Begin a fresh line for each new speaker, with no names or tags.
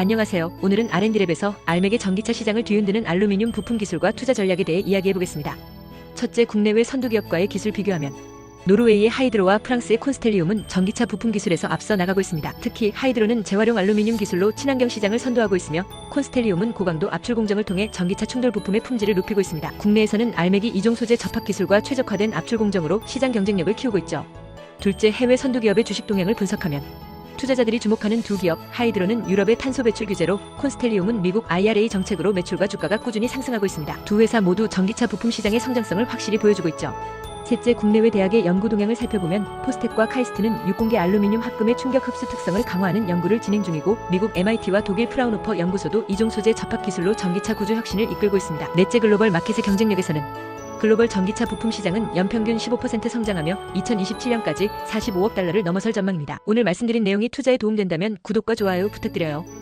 안녕하세요. 오늘은 R&D랩에서 알맥의 전기차 시장을 뒤흔드는 알루미늄 부품 기술과 투자 전략에 대해 이야기해 보겠습니다. 첫째, 국내외 선두 기업과의 기술 비교하면 노르웨이의 하이드로와 프랑스의 콘스텔리움은 전기차 부품 기술에서 앞서 나가고 있습니다. 특히 하이드로는 재활용 알루미늄 기술로 친환경 시장을 선도하고 있으며 콘스텔리움은 고강도 압출 공정을 통해 전기차 충돌 부품의 품질을 높이고 있습니다. 국내에서는 알맥이 이종 소재 접합 기술과 최적화된 압출 공정으로 시장 경쟁력을 키우고 있죠. 둘째, 해외 선두 기업의 주식 동향을 분석하면 투자자들이 주목하는 두 기업, 하이드로는 유럽의 탄소 배출 규제로, 콘스텔리움은 미국 IRA 정책으로 매출과 주가가 꾸준히 상승하고 있습니다. 두 회사 모두 전기차 부품 시장의 성장성을 확실히 보여주고 있죠. 셋째, 국내외 대학의 연구 동향을 살펴보면 포스텍과 카이스트는 육공계 알루미늄 합금의 충격 흡수 특성을 강화하는 연구를 진행 중이고 미국 MIT와 독일 프라운호퍼 연구소도 이종 소재 접합 기술로 전기차 구조 혁신을 이끌고 있습니다. 넷째, 글로벌 마켓의 경쟁력에서는 글로벌 전기차 부품 시장은 연평균 15% 성장하며 2027년까지 45억 달러를 넘어설 전망입니다. 오늘 말씀드린 내용이 투자에 도움된다면 구독과 좋아요 부탁드려요.